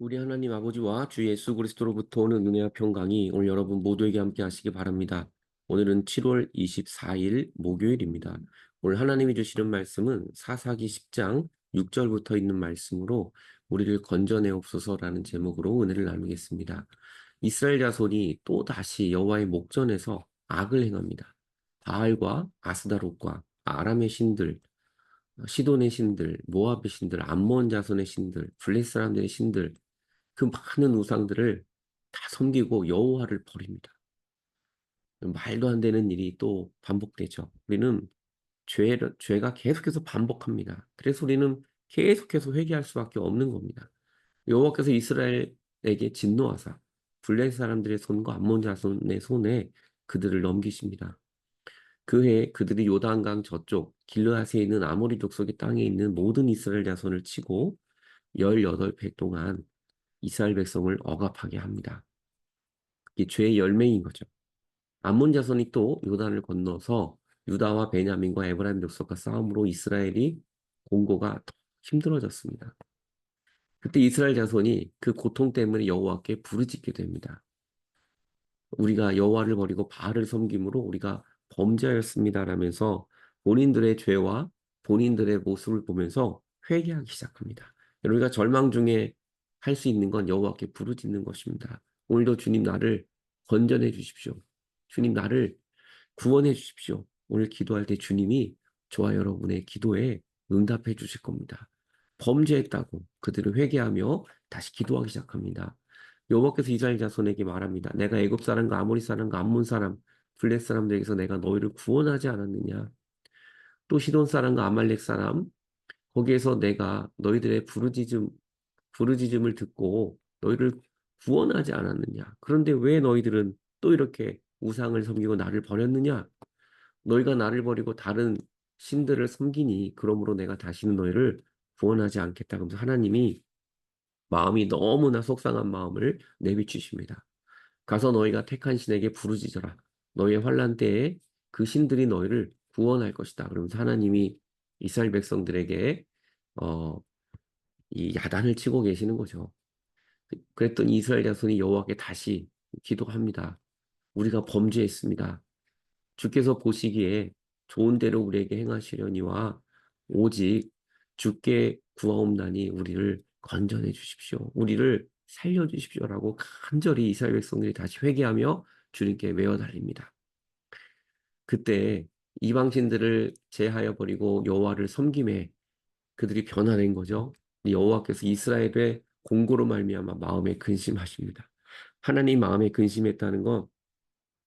우리 하나님 아버지와 주 예수 그리스도로부터 오는 은혜와 평강이 오늘 여러분 모두에게 함께 하시기 바랍니다. 오늘은 7월 24일 목요일입니다. 오늘 하나님이 주시는 말씀은 사사기 10장 6절부터 있는 말씀으로 우리를 건져내옵소서라는 제목으로 은혜를 나누겠습니다. 이스라엘 자손이 또 다시 여호와의 목전에서 악을 행합니다. 바알과 아스다롯과 아람의 신들, 시돈의 신들, 모압의 신들, 암몬 자손의 신들, 블레 사람들의 신들, 그 많은 우상들을 다 섬기고 여호와를 버립니다. 말도 안 되는 일이 또 반복되죠. 우리는 죄, 죄가 계속해서 반복합니다. 그래서 우리는 계속해서 회개할 수밖에 없는 겁니다. 여호와께서 이스라엘에게 진노하사 블레 사람들의 손과 암몬 자손의 손에 그들을 넘기십니다. 그해 그들이 요단강 저쪽 길르앗에 있는 아모리 족속의 땅에 있는 모든 이스라엘 자손을 치고 18배 동안 이스라엘 백성을 억압하게 합니다. 그게 죄의 열매인 거죠. 암몬 자손이 또 요단을 건너서 유다와 베냐민과 에브라임 족속과 싸움으로 이스라엘이 공고가 더 힘들어졌습니다. 그때 이스라엘 자손이 그 고통 때문에 여호와께 부르짖게 됩니다. 우리가 여호와를 버리고 바알을 섬김으로 우리가 범죄하였습니다라면서 본인들의 죄와 본인들의 모습을 보면서 회개하기 시작합니다. 우리가 절망 중에 할 수 있는 건 여호와께 부르짖는 것입니다. 오늘도 주님 나를 건져내 주십시오. 주님 나를 구원해 주십시오. 오늘 기도할 때 주님이 저와 여러분의 기도에 응답해 주실 겁니다. 범죄했다고 그들은 회개하며 다시 기도하기 시작합니다. 여호와께서 이스라엘 자손에게 말합니다. 내가 애굽 사람과 아모리 사람과 암몬 사람, 블렛 사람들에게서 내가 너희를 구원하지 않았느냐? 또 시돈 사람과 아말렉 사람 거기에서 내가 너희들의 부르짖음 부르짖음을 듣고 너희를 구원하지 않았느냐? 그런데 왜 너희들은 또 이렇게 우상을 섬기고 나를 버렸느냐? 너희가 나를 버리고 다른 신들을 섬기니 그러므로 내가 다시는 너희를 구원하지 않겠다. 그러면서 하나님이 마음이 너무나 속상한 마음을 내비치십니다. 가서 너희가 택한 신에게 부르짖어라. 너희의 환란 때에 그 신들이 너희를 구원할 것이다. 그러면서 하나님이 이스라엘 백성들에게 어, 이 야단을 치고 계시는 거죠. 그랬더니 이스라엘 자손이 여호와께 다시 기도합니다. 우리가 범죄했습니다. 주께서 보시기에 좋은 대로 우리에게 행하시려니와 오직 주께 구하옵나니 우리를 건져내 주십시오. 우리를 살려 주십시오라고 간절히 이스라엘 백성들이 다시 회개하며 주님께 외워 달립니다. 그때 이방신들을 제하여 버리고 여호와를 섬김에 그들이 변화된 거죠. 여호와께서 이스라엘의 공고로 말미암아 마음에 근심하십니다. 하나님 마음에 근심했다는 건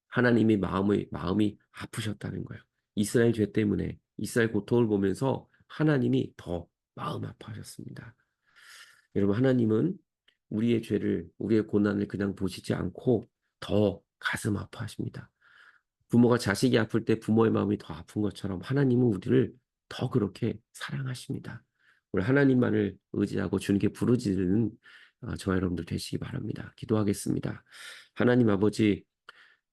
하나님이 마음의 마음이 아프셨다는 거예요. 이스라엘 죄 때문에 이스라엘 고통을 보면서 하나님이 더 마음 아파하셨습니다. 여러분 하나님은 우리의 죄를 우리의 고난을 그냥 보시지 않고 더 가슴 아파하십니다. 부모가 자식이 아플 때 부모의 마음이 더 아픈 것처럼 하나님은 우리를 더 그렇게 사랑하십니다. 우리 하나님만을 의지하고 주님께 부르짖는 어, 저와 여러분들 되시기 바랍니다. 기도하겠습니다. 하나님 아버지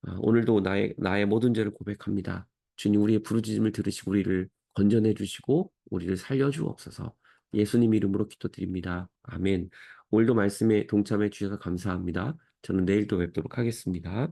어, 오늘도 나의 나의 모든 죄를 고백합니다. 주님 우리의 부르짖음을 들으시고 우리를 건져내 주시고 우리를 살려 주옵소서. 예수님 이름으로 기도드립니다. 아멘. 오늘도 말씀에 동참해 주셔서 감사합니다. 저는 내일 또 뵙도록 하겠습니다.